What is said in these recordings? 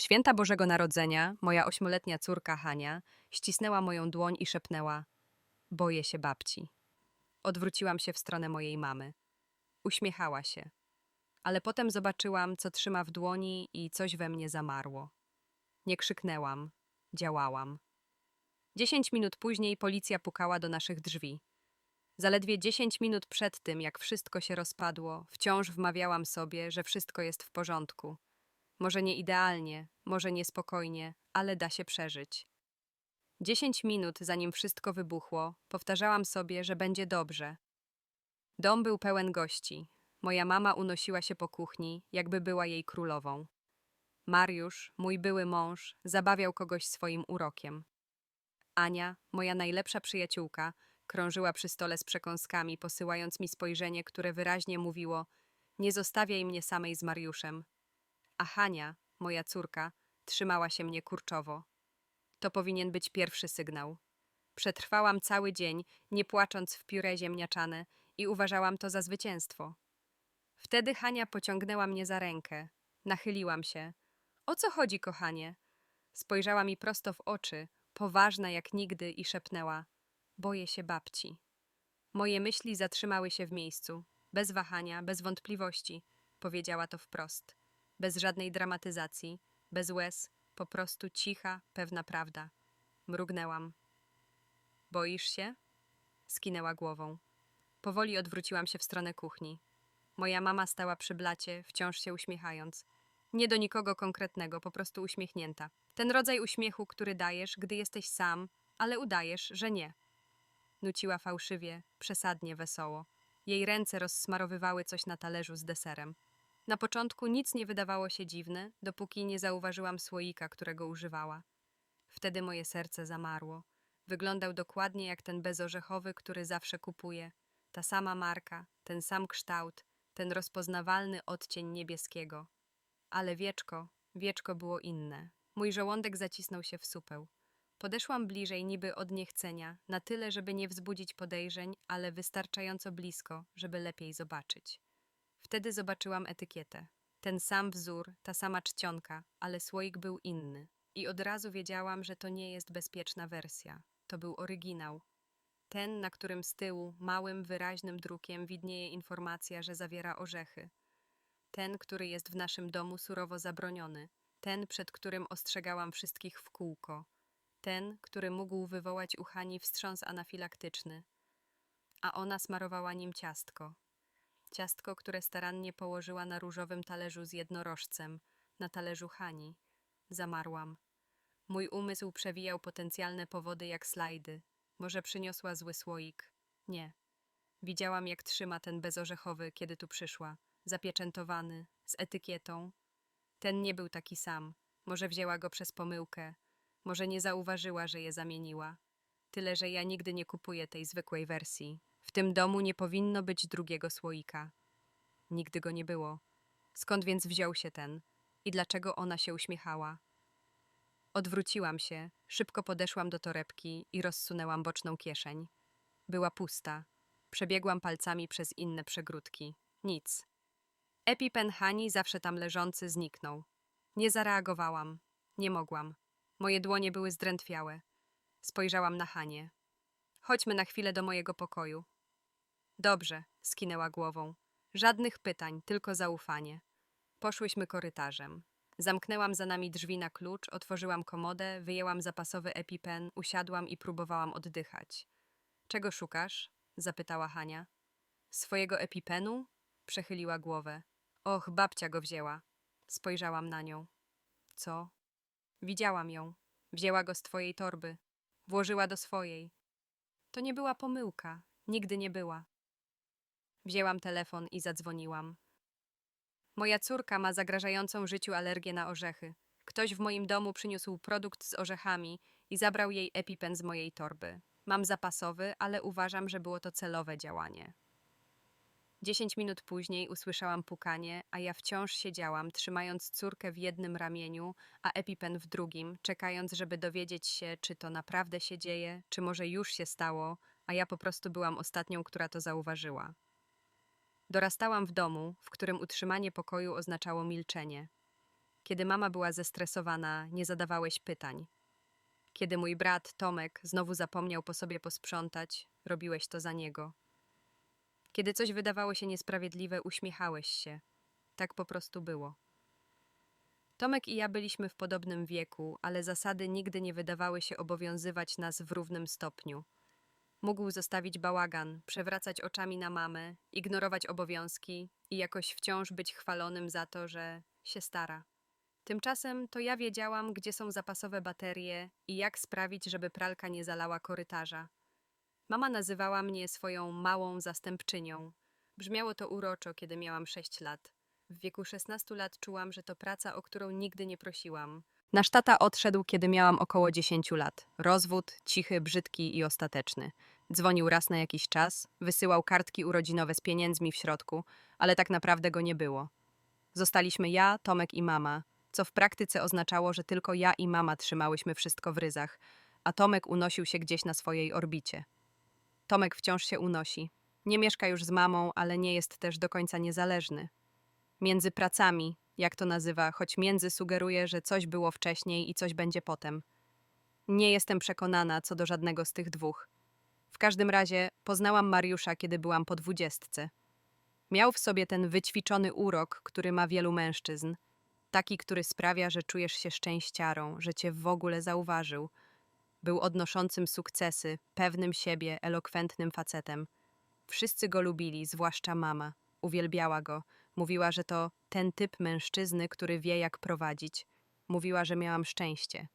W święta Bożego Narodzenia moja ośmioletnia córka Hania ścisnęła moją dłoń i szepnęła: Boję się babci. Odwróciłam się w stronę mojej mamy. Uśmiechała się. Ale potem zobaczyłam, co trzyma w dłoni i coś we mnie zamarło. Nie krzyknęłam, działałam. Dziesięć minut później policja pukała do naszych drzwi. Zaledwie dziesięć minut przed tym, jak wszystko się rozpadło, wciąż wmawiałam sobie, że wszystko jest w porządku. Może nie idealnie, może niespokojnie, ale da się przeżyć. Dziesięć minut zanim wszystko wybuchło, powtarzałam sobie, że będzie dobrze. Dom był pełen gości. Moja mama unosiła się po kuchni, jakby była jej królową. Mariusz, mój były mąż, zabawiał kogoś swoim urokiem. Ania, moja najlepsza przyjaciółka, krążyła przy stole z przekąskami, posyłając mi spojrzenie, które wyraźnie mówiło: Nie zostawiaj mnie samej z Mariuszem. A Hania, moja córka, trzymała się mnie kurczowo. To powinien być pierwszy sygnał. Przetrwałam cały dzień, nie płacząc w pióre ziemniaczane i uważałam to za zwycięstwo. Wtedy Hania pociągnęła mnie za rękę. Nachyliłam się. O co chodzi, kochanie? Spojrzała mi prosto w oczy, poważna jak nigdy i szepnęła: Boję się babci. Moje myśli zatrzymały się w miejscu. Bez wahania, bez wątpliwości. Powiedziała to wprost. Bez żadnej dramatyzacji, bez łez, po prostu cicha, pewna prawda. Mrugnęłam. Boisz się? Skinęła głową. Powoli odwróciłam się w stronę kuchni. Moja mama stała przy blacie, wciąż się uśmiechając. Nie do nikogo konkretnego, po prostu uśmiechnięta. Ten rodzaj uśmiechu, który dajesz, gdy jesteś sam, ale udajesz, że nie. Nuciła fałszywie, przesadnie wesoło. Jej ręce rozsmarowywały coś na talerzu z deserem. Na początku nic nie wydawało się dziwne, dopóki nie zauważyłam słoika, którego używała. Wtedy moje serce zamarło. Wyglądał dokładnie jak ten bezorzechowy, który zawsze kupuję. Ta sama marka, ten sam kształt, ten rozpoznawalny odcień niebieskiego. Ale wieczko, wieczko było inne. Mój żołądek zacisnął się w supeł. Podeszłam bliżej niby od niechcenia, na tyle, żeby nie wzbudzić podejrzeń, ale wystarczająco blisko, żeby lepiej zobaczyć. Wtedy zobaczyłam etykietę. Ten sam wzór, ta sama czcionka, ale słoik był inny. I od razu wiedziałam, że to nie jest bezpieczna wersja. To był oryginał. Ten, na którym z tyłu, małym, wyraźnym drukiem widnieje informacja, że zawiera orzechy. Ten, który jest w naszym domu surowo zabroniony. Ten, przed którym ostrzegałam wszystkich w kółko. Ten, który mógł wywołać u Hani wstrząs anafilaktyczny. A ona smarowała nim ciastko. Ciastko, które starannie położyła na różowym talerzu z jednorożcem, na talerzu Hani. Zamarłam. Mój umysł przewijał potencjalne powody jak slajdy. Może przyniosła zły słoik? Nie. Widziałam, jak trzyma ten bezorzechowy, kiedy tu przyszła. Zapieczętowany, z etykietą. Ten nie był taki sam. Może wzięła go przez pomyłkę. Może nie zauważyła, że je zamieniła. Tyle, że ja nigdy nie kupuję tej zwykłej wersji. W tym domu nie powinno być drugiego słoika. Nigdy go nie było. Skąd więc wziął się ten? I dlaczego ona się uśmiechała? Odwróciłam się, szybko podeszłam do torebki i rozsunęłam boczną kieszeń. Była pusta. Przebiegłam palcami przez inne przegródki. Nic. Epipen Hani, zawsze tam leżący, zniknął. Nie zareagowałam. Nie mogłam. Moje dłonie były zdrętwiałe. Spojrzałam na Hanie. Chodźmy na chwilę do mojego pokoju. Dobrze, skinęła głową. Żadnych pytań, tylko zaufanie. Poszłyśmy korytarzem. Zamknęłam za nami drzwi na klucz, otworzyłam komodę, wyjęłam zapasowy epipen, usiadłam i próbowałam oddychać. Czego szukasz? zapytała Hania. Swojego epipenu? Przechyliła głowę. Och, babcia go wzięła. Spojrzałam na nią. Co? Widziałam ją. Wzięła go z twojej torby. Włożyła do swojej. To nie była pomyłka. Nigdy nie była. Wzięłam telefon i zadzwoniłam. Moja córka ma zagrażającą życiu alergię na orzechy. Ktoś w moim domu przyniósł produkt z orzechami i zabrał jej epipen z mojej torby. Mam zapasowy, ale uważam, że było to celowe działanie. Dziesięć minut później usłyszałam pukanie, a ja wciąż siedziałam, trzymając córkę w jednym ramieniu, a epipen w drugim, czekając, żeby dowiedzieć się, czy to naprawdę się dzieje, czy może już się stało, a ja po prostu byłam ostatnią, która to zauważyła. Dorastałam w domu, w którym utrzymanie pokoju oznaczało milczenie. Kiedy mama była zestresowana, nie zadawałeś pytań. Kiedy mój brat Tomek znowu zapomniał po sobie posprzątać, robiłeś to za niego. Kiedy coś wydawało się niesprawiedliwe, uśmiechałeś się. Tak po prostu było. Tomek i ja byliśmy w podobnym wieku, ale zasady nigdy nie wydawały się obowiązywać nas w równym stopniu. Mógł zostawić bałagan, przewracać oczami na mamę, ignorować obowiązki i jakoś wciąż być chwalonym za to, że się stara. Tymczasem to ja wiedziałam, gdzie są zapasowe baterie i jak sprawić, żeby pralka nie zalała korytarza. Mama nazywała mnie swoją małą zastępczynią. Brzmiało to uroczo, kiedy miałam 6 lat. W wieku 16 lat czułam, że to praca, o którą nigdy nie prosiłam. Nasz tata odszedł, kiedy miałam około 10 lat. Rozwód, cichy, brzydki i ostateczny. Dzwonił raz na jakiś czas, wysyłał kartki urodzinowe z pieniędzmi w środku, ale tak naprawdę go nie było. Zostaliśmy ja, Tomek i mama, co w praktyce oznaczało, że tylko ja i mama trzymałyśmy wszystko w ryzach, a Tomek unosił się gdzieś na swojej orbicie. Tomek wciąż się unosi. Nie mieszka już z mamą, ale nie jest też do końca niezależny. Między pracami, jak to nazywa, choć między sugeruje, że coś było wcześniej i coś będzie potem. Nie jestem przekonana co do żadnego z tych dwóch. W każdym razie poznałam Mariusza, kiedy byłam po dwudziestce. Miał w sobie ten wyćwiczony urok, który ma wielu mężczyzn. Taki, który sprawia, że czujesz się szczęściarą, że cię w ogóle zauważył. Był odnoszącym sukcesy, pewnym siebie, elokwentnym facetem. Wszyscy go lubili, zwłaszcza mama. Uwielbiała go. Mówiła, że to ten typ mężczyzny, który wie, jak prowadzić. Mówiła, że miałam szczęście.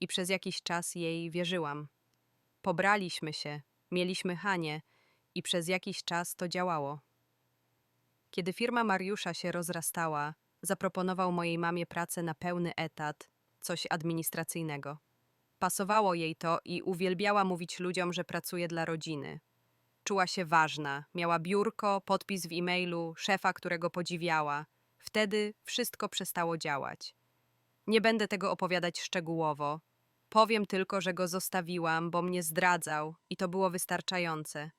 I przez jakiś czas jej wierzyłam. Pobraliśmy się, mieliśmy Hanie i przez jakiś czas to działało. Kiedy firma Mariusza się rozrastała, zaproponował mojej mamie pracę na pełny etat, coś administracyjnego. Pasowało jej to i uwielbiała mówić ludziom, że pracuje dla rodziny. Czuła się ważna, miała biurko, podpis w e-mailu, szefa, którego podziwiała. Wtedy wszystko przestało działać. Nie będę tego opowiadać szczegółowo. Powiem tylko, że go zostawiłam, bo mnie zdradzał i to było wystarczające.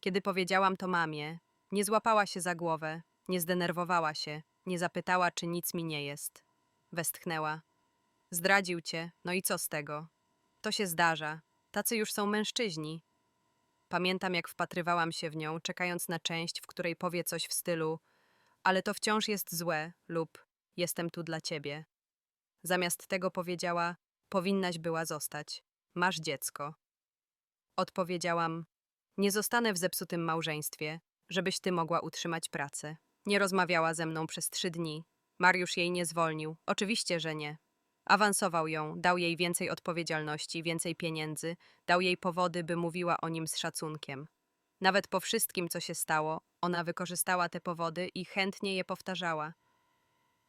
Kiedy powiedziałam to mamie, nie złapała się za głowę, nie zdenerwowała się, nie zapytała, czy nic mi nie jest. Westchnęła. Zdradził cię, no i co z tego? To się zdarza. Tacy już są mężczyźni. Pamiętam, jak wpatrywałam się w nią, czekając na część, w której powie coś w stylu ale to wciąż jest złe lub jestem tu dla ciebie. Zamiast tego powiedziała powinnaś była zostać. Masz dziecko. Odpowiedziałam nie zostanę w zepsutym małżeństwie, żebyś ty mogła utrzymać pracę. Nie rozmawiała ze mną przez trzy dni. Mariusz jej nie zwolnił. Oczywiście, że nie. Awansował ją, dał jej więcej odpowiedzialności, więcej pieniędzy, dał jej powody, by mówiła o nim z szacunkiem. Nawet po wszystkim, co się stało, ona wykorzystała te powody i chętnie je powtarzała.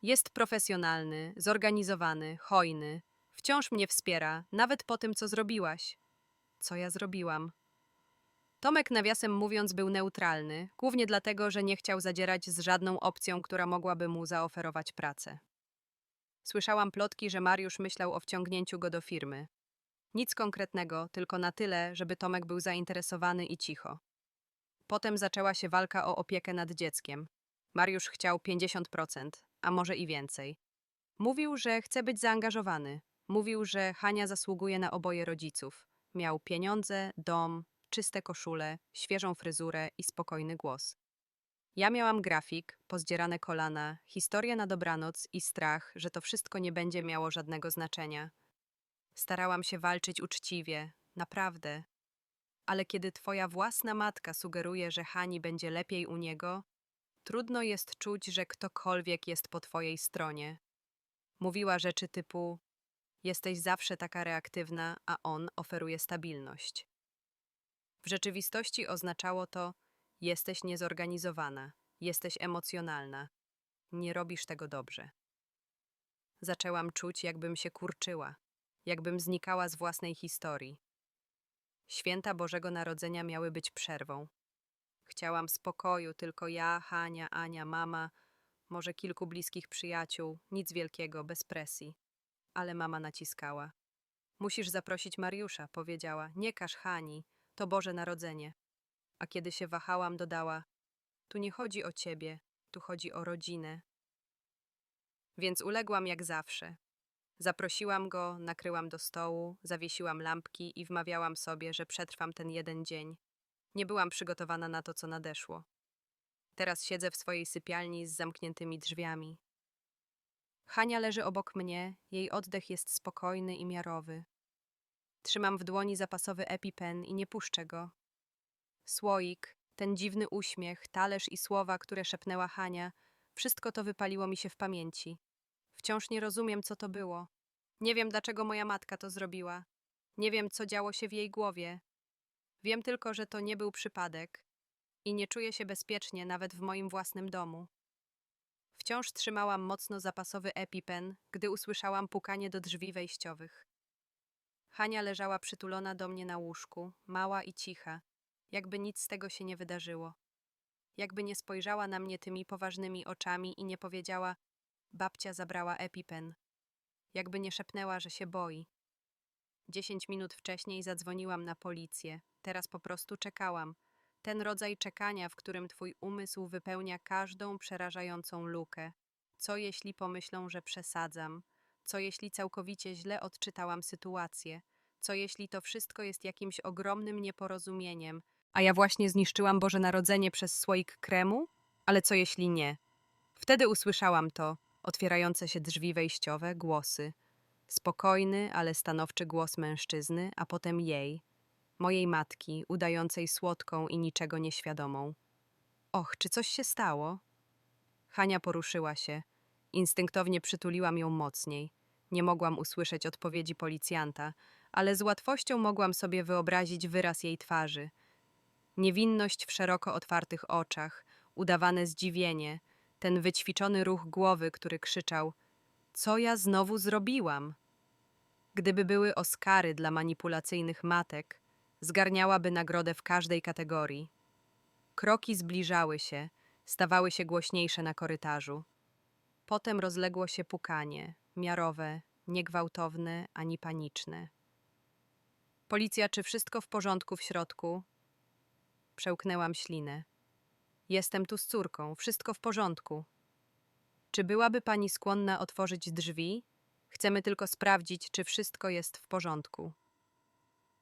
Jest profesjonalny, zorganizowany, hojny. Wciąż mnie wspiera, nawet po tym, co zrobiłaś. Co ja zrobiłam? Tomek, nawiasem mówiąc, był neutralny, głównie dlatego, że nie chciał zadzierać z żadną opcją, która mogłaby mu zaoferować pracę. Słyszałam plotki, że Mariusz myślał o wciągnięciu go do firmy. Nic konkretnego, tylko na tyle, żeby Tomek był zainteresowany i cicho. Potem zaczęła się walka o opiekę nad dzieckiem. Mariusz chciał 50%, a może i więcej. Mówił, że chce być zaangażowany. Mówił, że Hania zasługuje na oboje rodziców. Miał pieniądze, dom, czyste koszule, świeżą fryzurę i spokojny głos. Ja miałam grafik, pozdzierane kolana, historię na dobranoc i strach, że to wszystko nie będzie miało żadnego znaczenia. Starałam się walczyć uczciwie, naprawdę. Ale kiedy twoja własna matka sugeruje, że Hani będzie lepiej u niego, trudno jest czuć, że ktokolwiek jest po twojej stronie. Mówiła rzeczy typu: Jesteś zawsze taka reaktywna, a on oferuje stabilność. W rzeczywistości oznaczało to: Jesteś niezorganizowana, jesteś emocjonalna, nie robisz tego dobrze. Zaczęłam czuć, jakbym się kurczyła, jakbym znikała z własnej historii. Święta Bożego Narodzenia miały być przerwą. Chciałam spokoju, tylko ja, Hania, Ania, mama, może kilku bliskich przyjaciół, nic wielkiego, bez presji. Ale mama naciskała. Musisz zaprosić Mariusza, powiedziała. Nie każ Hani, to Boże Narodzenie. A kiedy się wahałam, dodała: Tu nie chodzi o ciebie, tu chodzi o rodzinę. więc uległam jak zawsze. Zaprosiłam go, nakryłam do stołu, zawiesiłam lampki i wmawiałam sobie, że przetrwam ten jeden dzień. Nie byłam przygotowana na to, co nadeszło. Teraz siedzę w swojej sypialni z zamkniętymi drzwiami. Hania leży obok mnie, jej oddech jest spokojny i miarowy. Trzymam w dłoni zapasowy EpiPen i nie puszczę go. Słoik, ten dziwny uśmiech, talerz i słowa, które szepnęła Hania, wszystko to wypaliło mi się w pamięci. Wciąż nie rozumiem, co to było. Nie wiem, dlaczego moja matka to zrobiła. Nie wiem, co działo się w jej głowie. Wiem tylko, że to nie był przypadek i nie czuję się bezpiecznie nawet w moim własnym domu. Wciąż trzymałam mocno zapasowy EpiPen, gdy usłyszałam pukanie do drzwi wejściowych. Hania leżała przytulona do mnie na łóżku, mała i cicha, jakby nic z tego się nie wydarzyło. Jakby nie spojrzała na mnie tymi poważnymi oczami i nie powiedziała: Babcia zabrała EpiPen. Jakby nie szepnęła, że się boi. Dziesięć minut wcześniej zadzwoniłam na policję. Teraz po prostu czekałam. Ten rodzaj czekania, w którym twój umysł wypełnia każdą przerażającą lukę. Co jeśli pomyślą, że przesadzam? Co jeśli całkowicie źle odczytałam sytuację? Co jeśli to wszystko jest jakimś ogromnym nieporozumieniem, a ja właśnie zniszczyłam Boże Narodzenie przez słoik kremu? Ale co jeśli nie? Wtedy usłyszałam to, otwierające się drzwi wejściowe, głosy. Spokojny, ale stanowczy głos mężczyzny, a potem jej, mojej matki, udającej słodką i niczego nieświadomą. Och, czy coś się stało? Hania poruszyła się. Instynktownie przytuliłam ją mocniej. Nie mogłam usłyszeć odpowiedzi policjanta, ale z łatwością mogłam sobie wyobrazić wyraz jej twarzy. Niewinność w szeroko otwartych oczach, udawane zdziwienie, ten wyćwiczony ruch głowy, który krzyczał: Co ja znowu zrobiłam? Gdyby były Oscary dla manipulacyjnych matek, zgarniałaby nagrodę w każdej kategorii. Kroki zbliżały się, stawały się głośniejsze na korytarzu. Potem rozległo się pukanie, miarowe, niegwałtowne ani paniczne. Policja, czy wszystko w porządku w środku? Przełknęłam ślinę. Jestem tu z córką, wszystko w porządku. Czy byłaby pani skłonna otworzyć drzwi? Chcemy tylko sprawdzić, czy wszystko jest w porządku.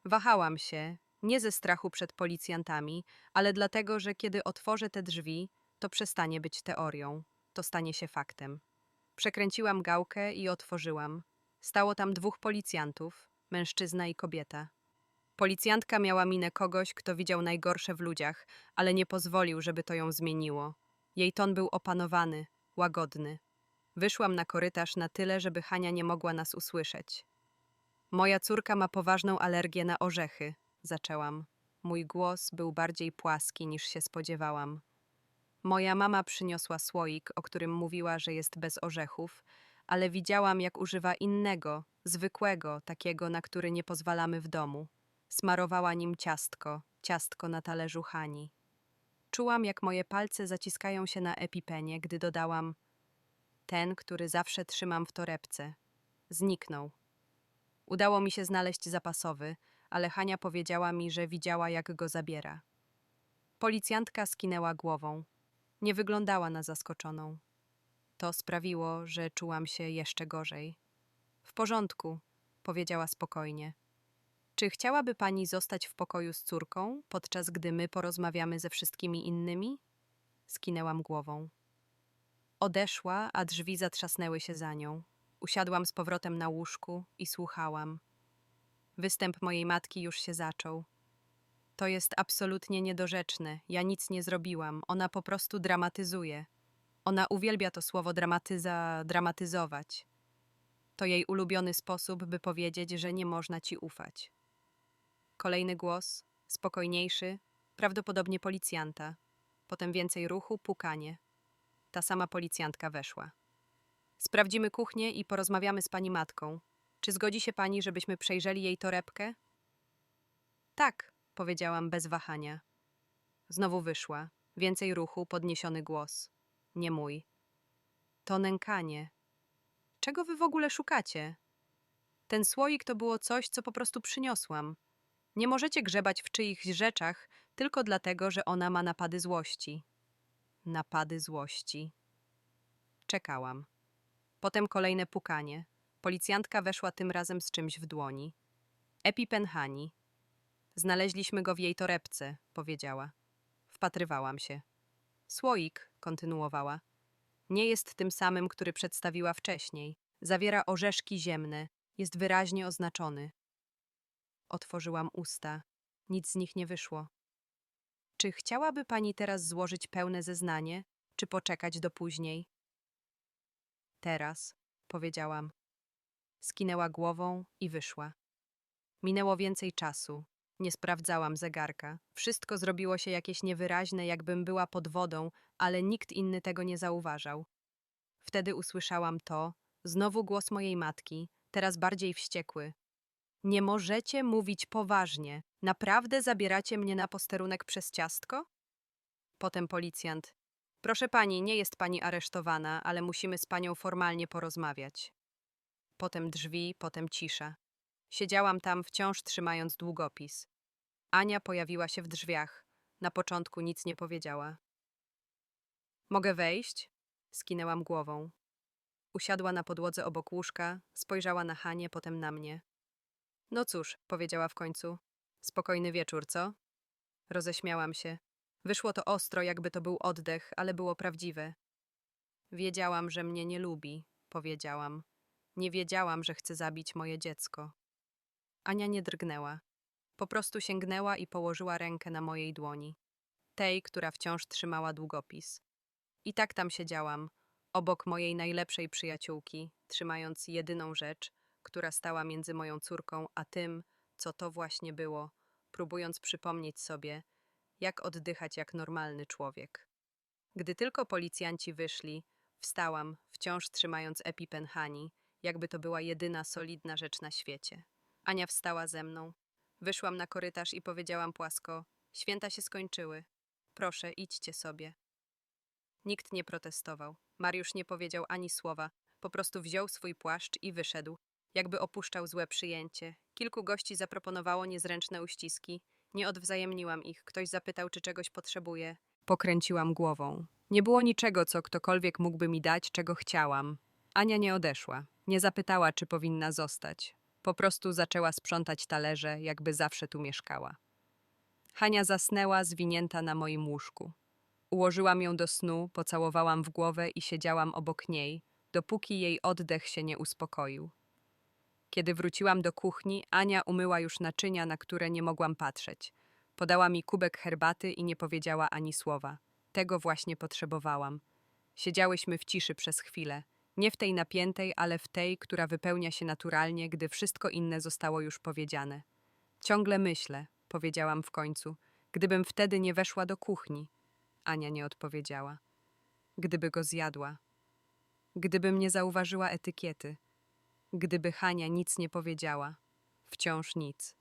Wahałam się, nie ze strachu przed policjantami, ale dlatego, że kiedy otworzę te drzwi, to przestanie być teorią, to stanie się faktem. Przekręciłam gałkę i otworzyłam. Stało tam dwóch policjantów, mężczyzna i kobieta. Policjantka miała minę kogoś, kto widział najgorsze w ludziach, ale nie pozwolił, żeby to ją zmieniło. Jej ton był opanowany, łagodny. Wyszłam na korytarz na tyle, żeby Hania nie mogła nas usłyszeć. Moja córka ma poważną alergię na orzechy, zaczęłam. Mój głos był bardziej płaski niż się spodziewałam. Moja mama przyniosła słoik, o którym mówiła, że jest bez orzechów, ale widziałam, jak używa innego, zwykłego, takiego, na który nie pozwalamy w domu. Smarowała nim ciastko, ciastko na talerzu Hani. Czułam, jak moje palce zaciskają się na epipenie, gdy dodałam ten, który zawsze trzymam w torebce. Zniknął. Udało mi się znaleźć zapasowy, ale Hania powiedziała mi, że widziała, jak go zabiera. Policjantka skinęła głową. Nie wyglądała na zaskoczoną. To sprawiło, że czułam się jeszcze gorzej. W porządku, powiedziała spokojnie. Czy chciałaby pani zostać w pokoju z córką, podczas gdy my porozmawiamy ze wszystkimi innymi? Skinęłam głową. Odeszła, a drzwi zatrzasnęły się za nią. Usiadłam z powrotem na łóżku i słuchałam. Występ mojej matki już się zaczął. To jest absolutnie niedorzeczne. Ja nic nie zrobiłam. Ona po prostu dramatyzuje. Ona uwielbia to słowo dramatyza, dramatyzować. To jej ulubiony sposób, by powiedzieć, że nie można ci ufać. Kolejny głos, spokojniejszy, prawdopodobnie policjanta. Potem więcej ruchu, pukanie. Ta sama policjantka weszła. Sprawdzimy kuchnię i porozmawiamy z pani matką. Czy zgodzi się pani, żebyśmy przejrzeli jej torebkę? Tak, powiedziałam bez wahania. Znowu wyszła. Więcej ruchu, podniesiony głos. Nie mój. To nękanie. Czego wy w ogóle szukacie? Ten słoik to było coś, co po prostu przyniosłam. Nie możecie grzebać w czyichś rzeczach tylko dlatego, że ona ma napady złości. Napady złości. Czekałam. Potem kolejne pukanie. Policjantka weszła tym razem z czymś w dłoni. EpiPen Hani. Znaleźliśmy go w jej torebce, powiedziała. Wpatrywałam się. Słoik, kontynuowała. Nie jest tym samym, który przedstawiła wcześniej. Zawiera orzeszki ziemne. Jest wyraźnie oznaczony. Otworzyłam usta. Nic z nich nie wyszło. Czy chciałaby pani teraz złożyć pełne zeznanie, czy poczekać do później? Teraz, powiedziałam. Skinęła głową i wyszła. Minęło więcej czasu. Nie sprawdzałam zegarka. Wszystko zrobiło się jakieś niewyraźne, jakbym była pod wodą, ale nikt inny tego nie zauważał. Wtedy usłyszałam to, znowu głos mojej matki, teraz bardziej wściekły. Nie możecie mówić poważnie. Naprawdę zabieracie mnie na posterunek przez ciastko? Potem policjant. Proszę pani, nie jest pani aresztowana, ale musimy z panią formalnie porozmawiać. Potem drzwi, potem cisza. Siedziałam tam, wciąż trzymając długopis. Ania pojawiła się w drzwiach. Na początku nic nie powiedziała. Mogę wejść? Skinęłam głową. Usiadła na podłodze obok łóżka, spojrzała na Hanie, potem na mnie. No cóż, powiedziała w końcu. Spokojny wieczór, co? Roześmiałam się. Wyszło to ostro, jakby to był oddech, ale było prawdziwe. Wiedziałam, że mnie nie lubi, powiedziałam. Nie wiedziałam, że chce zabić moje dziecko. Ania nie drgnęła. Po prostu sięgnęła i położyła rękę na mojej dłoni. Tej, która wciąż trzymała długopis. I tak tam siedziałam, obok mojej najlepszej przyjaciółki, trzymając jedyną rzecz, która stała między moją córką a tym, co to właśnie było, próbując przypomnieć sobie, jak oddychać jak normalny człowiek. Gdy tylko policjanci wyszli, wstałam, wciąż trzymając EpiPen Hani, jakby to była jedyna solidna rzecz na świecie. Ania wstała ze mną. Wyszłam na korytarz i powiedziałam płasko: Święta się skończyły. Proszę, idźcie sobie. Nikt nie protestował. Mariusz nie powiedział ani słowa. Po prostu wziął swój płaszcz i wyszedł, jakby opuszczał złe przyjęcie. Kilku gości zaproponowało niezręczne uściski. Nie odwzajemniłam ich. Ktoś zapytał, czy czegoś potrzebuję. Pokręciłam głową. Nie było niczego, co ktokolwiek mógłby mi dać, czego chciałam. Ania nie odeszła. Nie zapytała, czy powinna zostać. Po prostu zaczęła sprzątać talerze, jakby zawsze tu mieszkała. Hania zasnęła, zwinięta na moim łóżku. Ułożyłam ją do snu, pocałowałam w głowę i siedziałam obok niej, dopóki jej oddech się nie uspokoił. Kiedy wróciłam do kuchni, Ania umyła już naczynia, na które nie mogłam patrzeć. Podała mi kubek herbaty i nie powiedziała ani słowa. Tego właśnie potrzebowałam. Siedziałyśmy w ciszy przez chwilę. Nie w tej napiętej, ale w tej, która wypełnia się naturalnie, gdy wszystko inne zostało już powiedziane. Ciągle myślę, powiedziałam w końcu, gdybym wtedy nie weszła do kuchni. Ania nie odpowiedziała. Gdyby go zjadła. Gdybym nie zauważyła etykiety. Gdyby Hania nic nie powiedziała. Wciąż nic.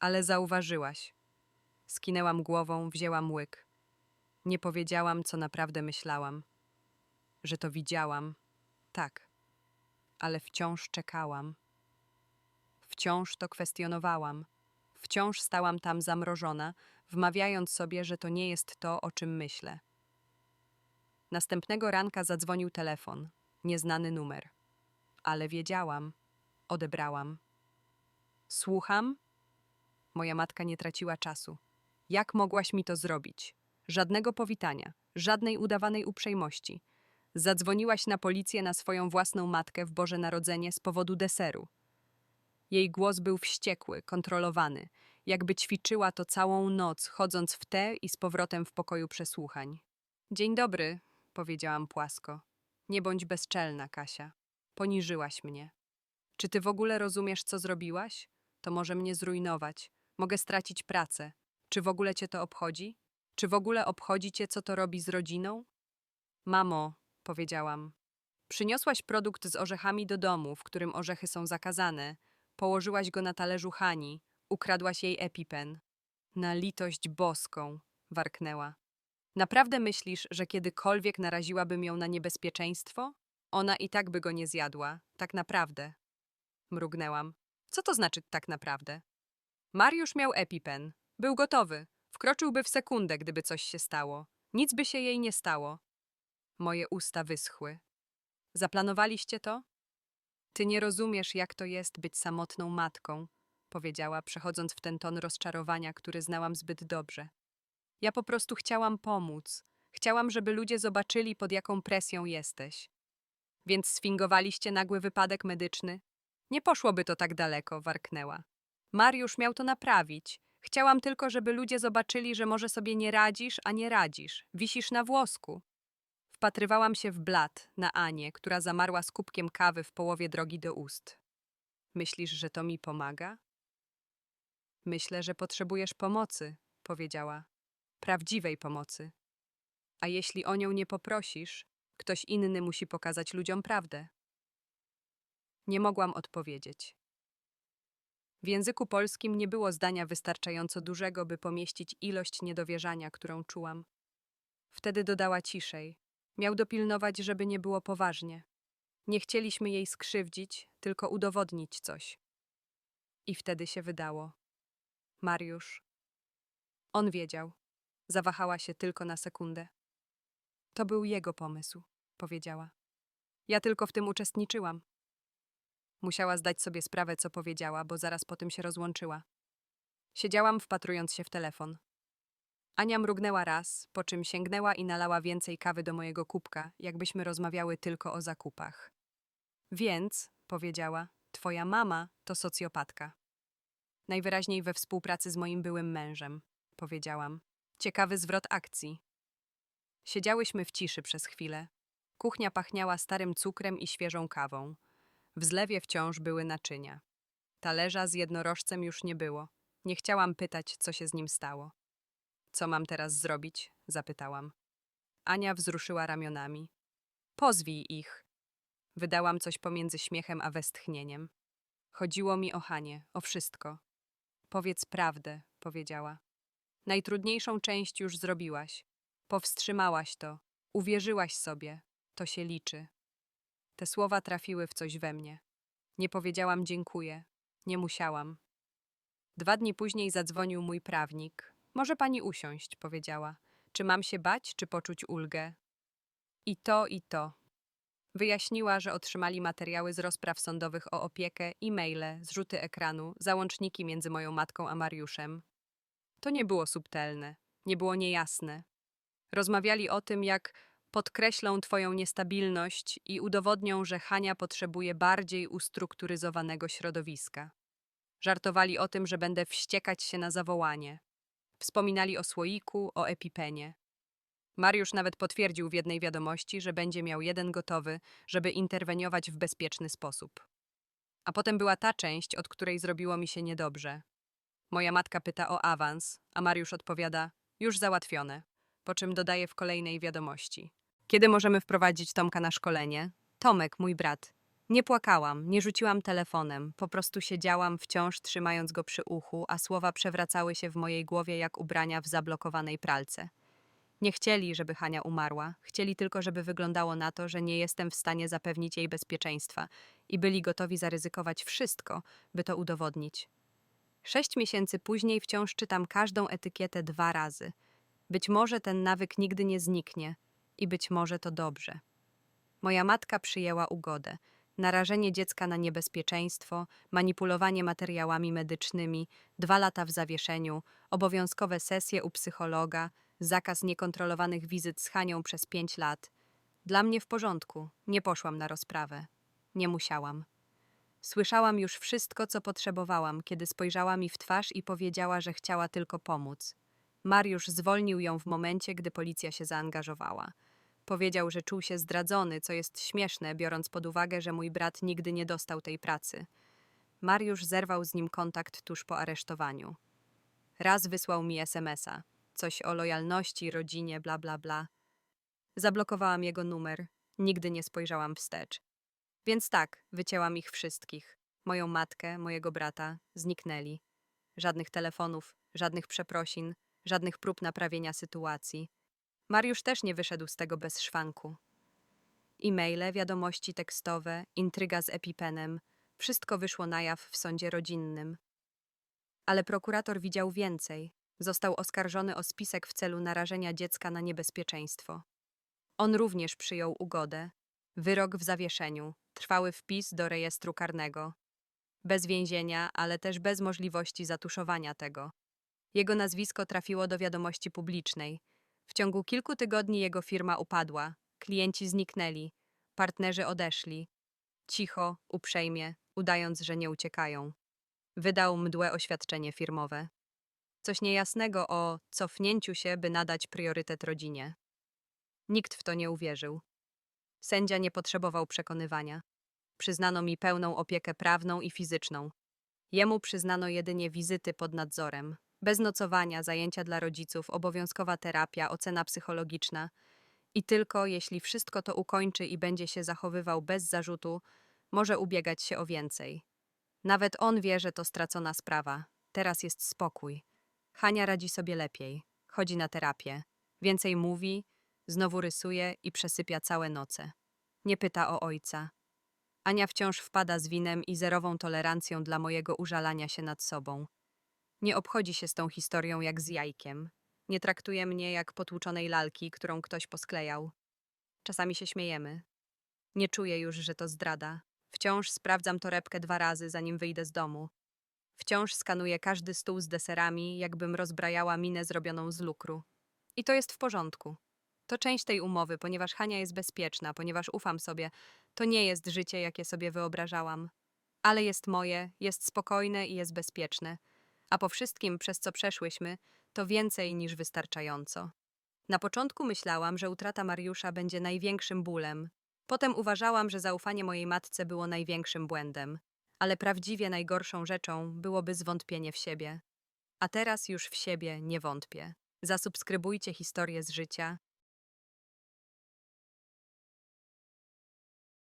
Ale zauważyłaś. Skinęłam głową, wzięłam łyk. Nie powiedziałam, co naprawdę myślałam. Że to widziałam. Tak. Ale wciąż czekałam. Wciąż to kwestionowałam. Wciąż stałam tam zamrożona, wmawiając sobie, że to nie jest to, o czym myślę. Następnego ranka zadzwonił telefon. Nieznany numer. Ale wiedziałam. Odebrałam. Słucham? Moja matka nie traciła czasu. Jak mogłaś mi to zrobić? Żadnego powitania, żadnej udawanej uprzejmości. Zadzwoniłaś na policję na swoją własną matkę w Boże Narodzenie z powodu deseru. Jej głos był wściekły, kontrolowany, jakby ćwiczyła to całą noc, chodząc w te i z powrotem w pokoju przesłuchań. Dzień dobry, powiedziałam płasko. Nie bądź bezczelna, Kasia. Poniżyłaś mnie. Czy ty w ogóle rozumiesz, co zrobiłaś? To może mnie zrujnować. Mogę stracić pracę. Czy w ogóle cię to obchodzi? Czy w ogóle obchodzi cię, co to robi z rodziną? Mamo, powiedziałam. Przyniosłaś produkt z orzechami do domu, w którym orzechy są zakazane. Położyłaś go na talerzu Hani. Ukradłaś jej epipen. Na litość boską, warknęła. Naprawdę myślisz, że kiedykolwiek naraziłabym ją na niebezpieczeństwo? Ona i tak by go nie zjadła, tak naprawdę. Mrugnęłam. Co to znaczy tak naprawdę? Mariusz miał epipen. Był gotowy. Wkroczyłby w sekundę, gdyby coś się stało. Nic by się jej nie stało. Moje usta wyschły. Zaplanowaliście to? Ty nie rozumiesz, jak to jest być samotną matką, powiedziała, przechodząc w ten ton rozczarowania, który znałam zbyt dobrze. Ja po prostu chciałam pomóc. Chciałam, żeby ludzie zobaczyli, pod jaką presją jesteś. Więc sfingowaliście nagły wypadek medyczny? Nie poszłoby to tak daleko, warknęła. Mariusz miał to naprawić. Chciałam tylko, żeby ludzie zobaczyli, że może sobie nie radzisz, a nie radzisz. Wisisz na włosku. Wpatrywałam się w blat, na Anię, która zamarła z kubkiem kawy w połowie drogi do ust. Myślisz, że to mi pomaga? Myślę, że potrzebujesz pomocy, powiedziała. Prawdziwej pomocy. A jeśli o nią nie poprosisz, ktoś inny musi pokazać ludziom prawdę. Nie mogłam odpowiedzieć. W języku polskim nie było zdania wystarczająco dużego, by pomieścić ilość niedowierzania, którą czułam. Wtedy dodała ciszej. Miał dopilnować, żeby nie było poważnie. Nie chcieliśmy jej skrzywdzić, tylko udowodnić coś. I wtedy się wydało. Mariusz. On wiedział. Zawahała się tylko na sekundę. To był jego pomysł, powiedziała. Ja tylko w tym uczestniczyłam. Musiała zdać sobie sprawę, co powiedziała, bo zaraz po tym się rozłączyła. Siedziałam, wpatrując się w telefon. Ania mrugnęła raz, po czym sięgnęła i nalała więcej kawy do mojego kubka, jakbyśmy rozmawiały tylko o zakupach. Więc, powiedziała, twoja mama to socjopatka. Najwyraźniej we współpracy z moim byłym mężem, powiedziałam. Ciekawy zwrot akcji. Siedziałyśmy w ciszy przez chwilę. Kuchnia pachniała starym cukrem i świeżą kawą. W zlewie wciąż były naczynia. Talerza z jednorożcem już nie było. Nie chciałam pytać, co się z nim stało. Co mam teraz zrobić? zapytałam. Ania wzruszyła ramionami. Pozwij ich. Wydałam coś pomiędzy śmiechem a westchnieniem. Chodziło mi o Hanie, o wszystko. Powiedz prawdę, powiedziała. Najtrudniejszą część już zrobiłaś. Powstrzymałaś to. Uwierzyłaś sobie. To się liczy. Te słowa trafiły w coś we mnie. Nie powiedziałam dziękuję. Nie musiałam. Dwa dni później zadzwonił mój prawnik. Może pani usiąść, powiedziała. Czy mam się bać, czy poczuć ulgę? I to, i to. Wyjaśniła, że otrzymali materiały z rozpraw sądowych o opiekę, e-maile, zrzuty ekranu, załączniki między moją matką a Mariuszem. To nie było subtelne, nie było niejasne. Rozmawiali o tym, jak podkreślą twoją niestabilność i udowodnią, że Hania potrzebuje bardziej ustrukturyzowanego środowiska. Żartowali o tym, że będę wściekać się na zawołanie. Wspominali o słoiku, o epipenie. Mariusz nawet potwierdził w jednej wiadomości, że będzie miał jeden gotowy, żeby interweniować w bezpieczny sposób. A potem była ta część, od której zrobiło mi się niedobrze. Moja matka pyta o awans, a Mariusz odpowiada: Już załatwione, po czym dodaje w kolejnej wiadomości: Kiedy możemy wprowadzić Tomka na szkolenie? Tomek, mój brat. Nie płakałam, nie rzuciłam telefonem, po prostu siedziałam wciąż trzymając go przy uchu, a słowa przewracały się w mojej głowie jak ubrania w zablokowanej pralce. Nie chcieli, żeby Hania umarła, chcieli tylko, żeby wyglądało na to, że nie jestem w stanie zapewnić jej bezpieczeństwa i byli gotowi zaryzykować wszystko, by to udowodnić. Sześć miesięcy później wciąż czytam każdą etykietę dwa razy. Być może ten nawyk nigdy nie zniknie i być może to dobrze. Moja matka przyjęła ugodę. Narażenie dziecka na niebezpieczeństwo, manipulowanie materiałami medycznymi, dwa lata w zawieszeniu, obowiązkowe sesje u psychologa, zakaz niekontrolowanych wizyt z Hanią przez pięć lat. Dla mnie w porządku, nie poszłam na rozprawę. Nie musiałam. Słyszałam już wszystko, co potrzebowałam, kiedy spojrzała mi w twarz i powiedziała, że chciała tylko pomóc. Mariusz zwolnił ją w momencie, gdy policja się zaangażowała. Powiedział, że czuł się zdradzony, co jest śmieszne, biorąc pod uwagę, że mój brat nigdy nie dostał tej pracy. Mariusz zerwał z nim kontakt tuż po aresztowaniu. Raz wysłał mi SMS-a. Coś o lojalności, rodzinie, bla bla bla. Zablokowałam jego numer. Nigdy nie spojrzałam wstecz. Więc tak, wycięłam ich wszystkich. Moją matkę, mojego brata, zniknęli. Żadnych telefonów, żadnych przeprosin, żadnych prób naprawienia sytuacji. Mariusz też nie wyszedł z tego bez szwanku. E-maile, wiadomości tekstowe, intryga z Epipenem wszystko wyszło na jaw w sądzie rodzinnym. Ale prokurator widział więcej. Został oskarżony o spisek w celu narażenia dziecka na niebezpieczeństwo. On również przyjął ugodę. Wyrok w zawieszeniu, trwały wpis do rejestru karnego. Bez więzienia, ale też bez możliwości zatuszowania tego. Jego nazwisko trafiło do wiadomości publicznej. W ciągu kilku tygodni jego firma upadła, klienci zniknęli, partnerzy odeszli. Cicho, uprzejmie, udając, że nie uciekają. Wydał mdłe oświadczenie firmowe. Coś niejasnego o cofnięciu się, by nadać priorytet rodzinie. Nikt w to nie uwierzył. Sędzia nie potrzebował przekonywania. Przyznano mi pełną opiekę prawną i fizyczną. Jemu przyznano jedynie wizyty pod nadzorem, bez nocowania, zajęcia dla rodziców, obowiązkowa terapia, ocena psychologiczna. I tylko jeśli wszystko to ukończy i będzie się zachowywał bez zarzutu, może ubiegać się o więcej. Nawet on wie, że to stracona sprawa. Teraz jest spokój. Hania radzi sobie lepiej. Chodzi na terapię. Więcej mówi, znowu rysuje i przesypia całe noce. Nie pyta o ojca. Ania wciąż wpada z winem i zerową tolerancją dla mojego użalania się nad sobą. Nie obchodzi się z tą historią jak z jajkiem. Nie traktuje mnie jak potłuczonej lalki, którą ktoś posklejał. Czasami się śmiejemy. Nie czuję już, że to zdrada. Wciąż sprawdzam torebkę dwa razy, zanim wyjdę z domu. Wciąż skanuję każdy stół z deserami, jakbym rozbrajała minę zrobioną z lukru. I to jest w porządku. To część tej umowy, ponieważ Hania jest bezpieczna, ponieważ ufam sobie. To nie jest życie, jakie sobie wyobrażałam. Ale jest moje, jest spokojne i jest bezpieczne. A po wszystkim, przez co przeszłyśmy, to więcej niż wystarczająco. Na początku myślałam, że utrata Mariusza będzie największym bólem. Potem uważałam, że zaufanie mojej matce było największym błędem. Ale prawdziwie najgorszą rzeczą byłoby zwątpienie w siebie. A teraz już w siebie nie wątpię. Zasubskrybujcie historię z życia